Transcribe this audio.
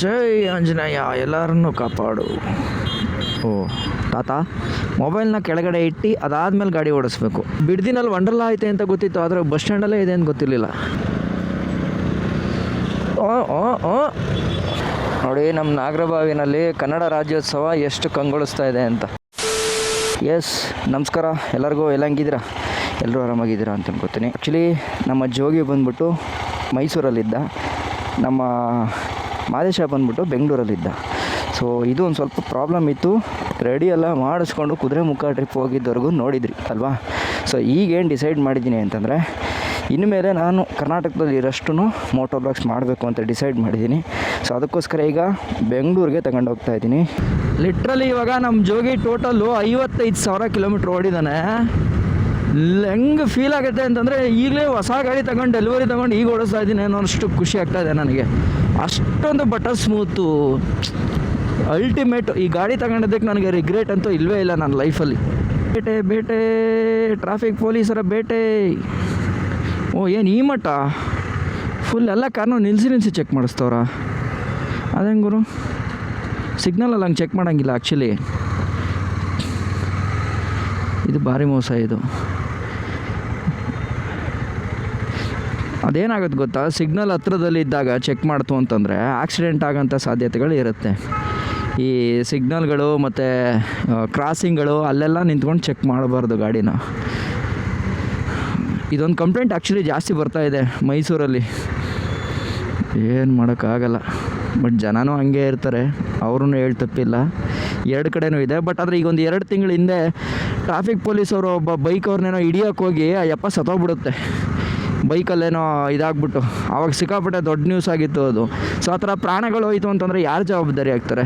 ಜೈ ಆಂಜನೇಯ, ಎಲ್ಲರನ್ನೂ ಕಾಪಾಡು. ಓ, ತಾತ, ಮೊಬೈಲ್ನ ಕೆಳಗಡೆ ಇಟ್ಟು ಅದಾದ್ಮೇಲೆ ಗಾಡಿ ಓಡಿಸ್ಬೇಕು. ಬಿಡ್ದಿನಲ್ಲಿ ವಂಡರ್ಲಾ ಐತೆ ಅಂತ ಗೊತ್ತಿತ್ತು, ಆದರೆ ಬಸ್ ಸ್ಟ್ಯಾಂಡಲ್ಲೇ ಇದೆ ಅಂತ ಗೊತ್ತಿರಲಿಲ್ಲ. ಓ ಓ ನೋಡಿ, ನಮ್ಮ ನಾಗರಬಾವಿನಲ್ಲಿ ಕನ್ನಡ ರಾಜ್ಯೋತ್ಸವ ಎಷ್ಟು ಕಂಗೊಳಿಸ್ತಾ ಇದೆ ಅಂತ. ಎಸ್ ನಮಸ್ಕಾರ, ಎಲ್ಲರಿಗೂ ಎಲ್ಲ ಹಂಗಿದ್ದೀರಾ? ಎಲ್ಲರೂ ಆರಾಮಾಗಿದ್ದೀರಾ ಅಂತ ಅನ್ಕೋತೀನಿ. ಆ್ಯಕ್ಚುಲಿ ನಮ್ಮ ಜೋಗಿ ಬಂದ್ಬಿಟ್ಟು ಮೈಸೂರಲ್ಲಿದ್ದ ನಮ್ಮ ಮಾದೇಶ ಬಂದ್ಬಿಟ್ಟು ಬೆಂಗಳೂರಲ್ಲಿದ್ದ. ಸೊ ಇದು ಒಂದು ಸ್ವಲ್ಪ ಪ್ರಾಬ್ಲಮ್ ಇತ್ತು. ರೆಡಿ ಎಲ್ಲ ಮಾಡಿಸ್ಕೊಂಡು ಕುದುರೆ ಮುಖ ಟ್ರಿಪ್ ಹೋಗಿದ್ದವರೆಗೂ ನೋಡಿದ್ರಿ, ಅಲ್ವಾ? ಸೊ ಈಗೇನು ಡಿಸೈಡ್ ಮಾಡಿದ್ದೀನಿ ಅಂತಂದರೆ ಇನ್ಮೇಲೆ ನಾನು ಕರ್ನಾಟಕದಲ್ಲಿ ಇರೋಷ್ಟು ಮೋಟೋ ಬ್ಲಾಗ್ಸ್ ಮಾಡಬೇಕು ಅಂತ ಡಿಸೈಡ್ ಮಾಡಿದ್ದೀನಿ. ಸೊ ಅದಕ್ಕೋಸ್ಕರ ಈಗ ಬೆಂಗಳೂರಿಗೆ ತಗೊಂಡೋಗ್ತಾ ಇದ್ದೀನಿ. ಲಿಟ್ರಲಿ ಇವಾಗ ನಮ್ಮ ಜೋಗಿ ಟೋಟಲ್ಲು ಐವತ್ತೈದು ಸಾವಿರ ಕಿಲೋಮೀಟ್ರ್ ಓಡಿದ್ದಾನೆ ಹೆಂಗೆ ಫೀಲ್ ಆಗುತ್ತೆ ಅಂತಂದರೆ ಈಗಲೇ ಹೊಸ ಗಾಡಿ ತಗೊಂಡು ಡೆಲಿವರಿ ತಗೊಂಡು ಈಗ ಓಡಿಸ್ತಾ ಇದ್ದೀನಿ ಅನ್ನೋ ಅಷ್ಟು ಖುಷಿ ಆಗ್ತಾ ಇದೆ ನನಗೆ. ಅಷ್ಟೊಂದು ಬಟರ್ ಸ್ಮೂತು ಅಲ್ಟಿಮೇಟ್ ಈ ಗಾಡಿ ತಗೊಂಡಿದ್ದಕ್ಕೆ ನನಗೆ ರಿಗ್ರೆಟ್ ಅಂತೂ ಇಲ್ಲವೇ ಇಲ್ಲ ನನ್ನ ಲೈಫಲ್ಲಿ ಬೇಟೆ ಬೇಟೆ ಟ್ರಾಫಿಕ್ ಪೊಲೀಸರ ಬೇಟೆ. ಓ, ಏನು ಈ ಮಟ್ಟ ಫುಲ್ ಎಲ್ಲ ಕಾರ್ನು ನಿಲ್ಸಿ ನಿಲ್ಸಿ ಚೆಕ್ ಮಾಡಿಸ್ತವ್ರ? ಹೆಂಗೆ ಗುರು ಸಿಗ್ನಲಲ್ಲಿ ಹಂಗೆ ಚೆಕ್ ಮಾಡೋಂಗಿಲ್ಲ ಆ್ಯಕ್ಚುಲಿ ಇದು ಭಾರಿ ಮೋಸ ಇದು. ಅದೇನಾಗುತ್ತೆ ಗೊತ್ತಾ? ಸಿಗ್ನಲ್ ಹತ್ರದಲ್ಲಿ ಇದ್ದಾಗ ಚೆಕ್ ಮಾಡ್ತು ಅಂತಂದರೆ ಆಕ್ಸಿಡೆಂಟ್ ಆಗೋಂಥ ಸಾಧ್ಯತೆಗಳು ಇರುತ್ತೆ. ಈ ಸಿಗ್ನಲ್ಗಳು ಮತ್ತು ಕ್ರಾಸಿಂಗ್ಗಳು ಅಲ್ಲೆಲ್ಲ ನಿಂತ್ಕೊಂಡು ಚೆಕ್ ಮಾಡಬಾರ್ದು ಗಾಡಿನ. ಇದೊಂದು ಕಂಪ್ಲೇಂಟ್ ಆ್ಯಕ್ಚುಲಿ ಜಾಸ್ತಿ ಬರ್ತಾ ಇದೆ ಮೈಸೂರಲ್ಲಿ. ಏನು ಮಾಡೋಕ್ಕಾಗಲ್ಲ. ಬಟ್ ಜನನೂ ಹಂಗೆ ಇರ್ತಾರೆ. ಅವ್ರೂ ಹೇಳಿ ತಪ್ಪಿಲ್ಲ. ಎರಡು ಕಡೆನೂ ಇದೆ. ಬಟ್ ಆದರೆ ಈಗ ಒಂದು ಎರಡು ತಿಂಗಳ ಹಿಂದೆ ಟ್ರಾಫಿಕ್ ಪೊಲೀಸವರು ಒಬ್ಬ ಬೈಕ್ ಅವ್ರನ್ನೇನೋ ಹಿಡಿಯೋಕ್ಕೋಗಿ ಆ ಯಪ್ಪ ಸತ್ತೋಗ್ಬಿಡುತ್ತೆ. ಬೈಕಲ್ಲೇನೋ ಇದಾಗ್ಬಿಟ್ಟು, ಅವಾಗ ಸಿಕ್ಕಾಪಟ್ಟೆ ದೊಡ್ಡ ನ್ಯೂಸ್ ಆಗಿತ್ತು ಅದು. ಸೊ ಆ ಥರ ಪ್ರಾಣಗಳು ಹೋಯಿತು ಅಂತಂದರೆ ಯಾರು ಜವಾಬ್ದಾರಿ ಆಗ್ತಾರೆ?